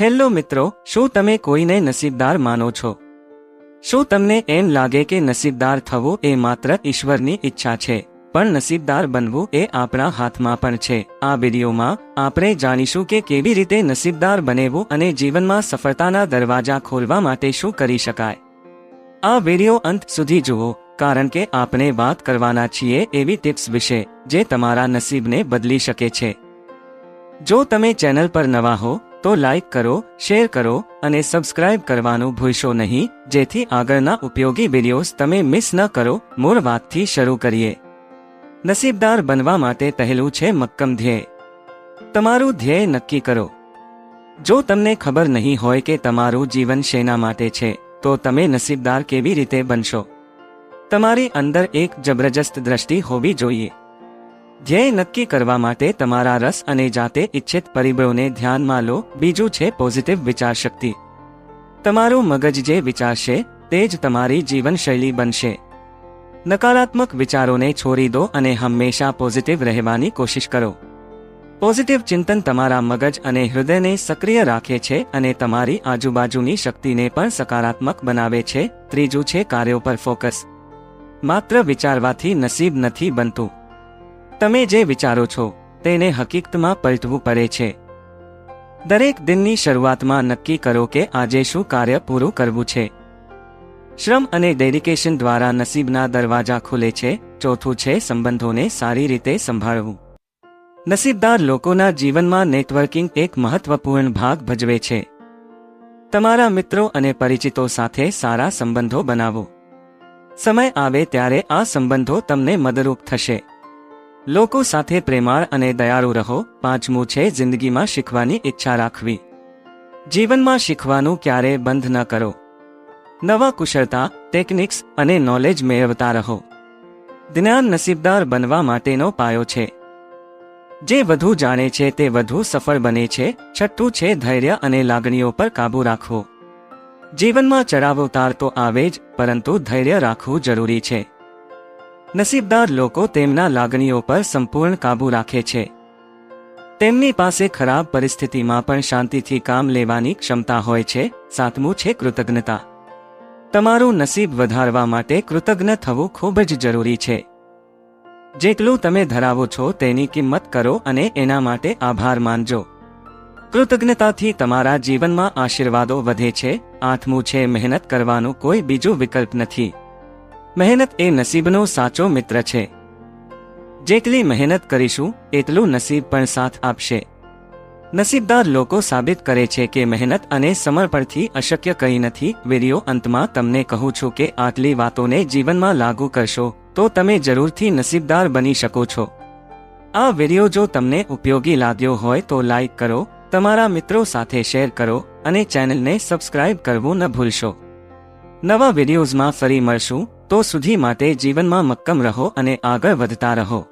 Hello મિત્રો, શું તમે કોઈને નસીબદાર માનો છો? શું તમને એમ લાગે કે નસીબદાર થવું એ માત્ર ઈશ્વરની ઈચ્છા છે, પણ નસીબદાર બનવું એ આપણા હાથમાં પણ છે. આ વિડીયોમાં આપણે જાણીશું કે કેવી રીતે નસીબદાર બનેવું અને જીવનમાં સફળતાના દરવાજા ખોલવા માટે શું કરી શકાય. આ વીડિયો અંત સુધી જુઓ, કારણ કે આપણે વાત કરવાના છીએ એવી ટિપ્સ વિશે, જે તમારા નસીબને બદલી શકે છે. જો તમે ચેનલ પર નવા હો તો લાઈક કરો શેર કરો અને સબસ્ક્રાઇબ કરવાનું ભૂલશો નહીં. જેથી આગળના ઉપયોગી વિડીયોઝ તમે મિસ ન કરો. મૂળ વાતથી શરૂ કરીએ. નસીબદાર બનવા માટે પહેલું છે મક્કમ ધ્યેય. તમારું ધ્યેય નક્કી કરો. જો તમને ખબર નહીં હોય કે તમારું જીવન શેના માટે છે, તો તમે નસીબદાર કેવી રીતે બનશો? તમારી અંદર એક જબરજસ્ત દ્રષ્ટિ હોવી જોઈએ. ધ્યેય નક્કી કરવા માટે તમારા રસ અને જાતે ઇચ્છિત પરિબળોને ધ્યાનમાં લો. બીજું છે પોઝિટિવ વિચારશક્તિ તમારું મગજ જે વિચારશે, તે જ તમારી જીવનશૈલી બનશે. નકારાત્મક વિચારોને છોડી દો અને હંમેશા પોઝિટિવ રહેવાની કોશિશ કરો. પોઝિટિવ ચિંતન તમારા મગજ અને હૃદયને સક્રિય રાખે છે અને તમારી આજુબાજુની શક્તિને પણ સકારાત્મક બનાવે છે. ત્રીજું છે કાર્યો પર ફોકસ. માત્ર વિચારવાથી નસીબ નથી બનતું. તમે જે વિચારો છો, તેને હકીકતમાં પલટવું પડે છે. દરેક દિનની શરૂઆતમાં નક્કી કરો કે આજે શું કાર્ય પૂરું કરવું છે. શ્રમ અને ડેડિકેશન દ્વારા નસીબના દરવાજા ખુલે છે, ચોથું છે સંબંધોને સારી રીતે સંભાળવું. નસીબદાર લોકોના જીવનમાં નેટવર્કિંગ એક મહત્વપૂર્ણ ભાગ ભજવે છે. તમારા મિત્રો અને પરિચિતો સાથે સારા સંબંધો બનાવો. સમય આવે ત્યારે આ સંબંધો તમને મદરૂપ થશે. લોકો સાથે પ્રેમાળ અને દયાળુ રહો. પાંચમું છે, જિંદગીમાં શીખવાની ઈચ્છા રાખવી. જીવનમાં શીખવાનું ક્યારે બંધ ન કરો. નવા કુશળતા, ટેકનિક્સ અને નોલેજ મેળવતા રહો. જ્ઞાન નસીબદાર બનવા માટેનો પાયો છે. જે વધુ જાણે છે તે વધુ સફળ બને છે. છઠ્ઠું છે, ધૈર્ય અને લાગણીઓ પર કાબૂ રાખવો. જીવનમાં ચડાવ ઉતાર તો આવે જ, પરંતુ ધૈર્ય રાખવું જરૂરી છે. નસીબદાર લોકો તેમના લાગણીઓ પર સંપૂર્ણ કાબૂ રાખે છે. તેમની પાસે ખરાબ પરિસ્થિતિમાં પણ શાંતિથી કામ લેવાની ક્ષમતા હોય છે, સાતમું છે કૃતજ્ઞતા. તમારું નસીબ વધારવા માટે કૃતજ્ઞ થવું ખૂબ જ જરૂરી છે. જેટલું તમે ધરાવો છો તેની કિંમત કરો અને એના માટે આભાર માનજો. કૃતજ્ઞતાથી તમારા જીવનમાં આશીર્વાદો વધે છે. આઠમું છે મહેનત કરવાનો કોઈ બીજું વિકલ્પ નથી. મહેનત એ નસીબનો સાચો મિત્ર છે. જેટલી મહેનત કરીશું, એટલું નસીબ પણ સાથ આપશે. નસીબદાર લોકો સાબિત કરે છે કે મહેનત અને સમર્પણથી અશક્ય કંઈ નથી. વીડિયો અંતમાં તમને કહું છું કે આટલી વાતોને જીવનમાં લાગુ કરશો, તો તમે જરૂરથી નસીબદાર બની શકો છો. આ વીડિયો જો તમને ઉપયોગી લાગ્યો હોય તો લાઈક કરો, તમારા મિત્રો સાથે શેર કરો, અને ચેનલને સબસ્ક્રાઇબ કરવું ન ભૂલશો. નવા વિડીયોઝમાં ફરી મળશું. તો સુધી માટે જીવનમાં મક્કમ રહો અને આગળ વધતા રહો.